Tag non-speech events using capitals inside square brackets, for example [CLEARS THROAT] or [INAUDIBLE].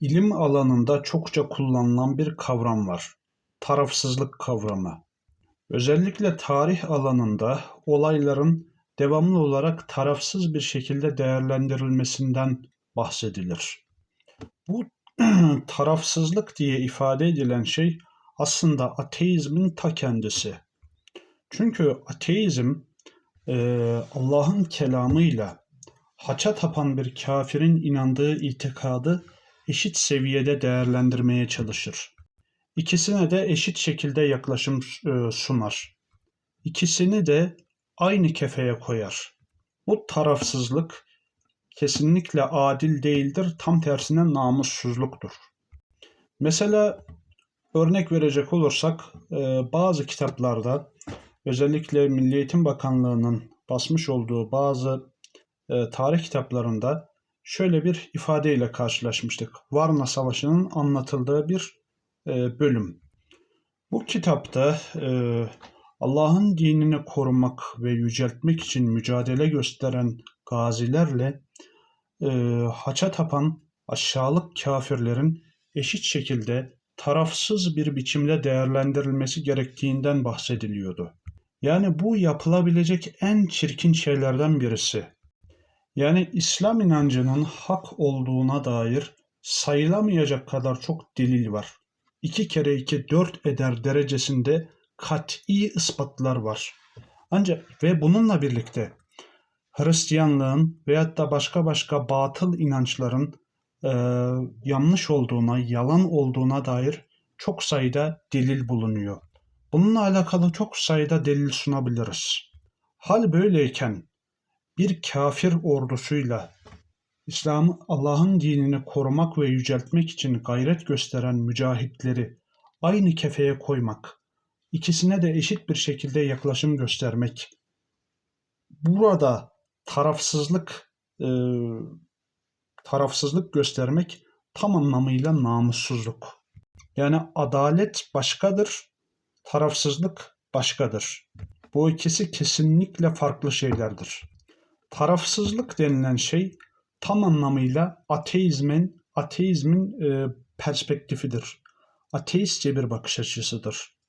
İlim alanında çokça kullanılan bir kavram var. Tarafsızlık kavramı. Özellikle tarih alanında olayların devamlı olarak tarafsız bir şekilde değerlendirilmesinden bahsedilir. Bu [CLEARS THROAT] tarafsızlık diye ifade edilen şey aslında ateizmin ta kendisi. Çünkü ateizm e, Allah'ın kelamıyla haça tapan bir kafirin inandığı itikadı eşit seviyede değerlendirmeye çalışır. İkisine de eşit şekilde yaklaşım e, sunar. İkisini de aynı kefeye koyar. Bu tarafsızlık kesinlikle adil değildir, tam tersine namussuzluktur. Mesela örnek verecek olursak e, bazı kitaplarda özellikle Milli Eğitim Bakanlığı'nın basmış olduğu bazı e, tarih kitaplarında şöyle bir ifadeyle karşılaşmıştık. Varna Savaşı'nın anlatıldığı bir e, bölüm. Bu kitapta e, Allah'ın dinini korumak ve yüceltmek için mücadele gösteren gazilerle e, haça tapan aşağılık kafirlerin eşit şekilde tarafsız bir biçimde değerlendirilmesi gerektiğinden bahsediliyordu. Yani bu yapılabilecek en çirkin şeylerden birisi. Yani İslam inancının hak olduğuna dair sayılamayacak kadar çok delil var. İki kere iki dört eder derecesinde kat'i ispatlar var. Ancak ve bununla birlikte Hristiyanlığın veyahut da başka başka batıl inançların e, yanlış olduğuna, yalan olduğuna dair çok sayıda delil bulunuyor. Bununla alakalı çok sayıda delil sunabiliriz. Hal böyleyken bir kafir ordusuyla İslam'ı Allah'ın dinini korumak ve yüceltmek için gayret gösteren mücahitleri aynı kefeye koymak, ikisine de eşit bir şekilde yaklaşım göstermek, burada tarafsızlık e, tarafsızlık göstermek tam anlamıyla namussuzluk. Yani adalet başkadır, tarafsızlık başkadır. Bu ikisi kesinlikle farklı şeylerdir. Tarafsızlık denilen şey tam anlamıyla ateizmin ateizmin e, perspektifidir. Ateistçe bir bakış açısıdır.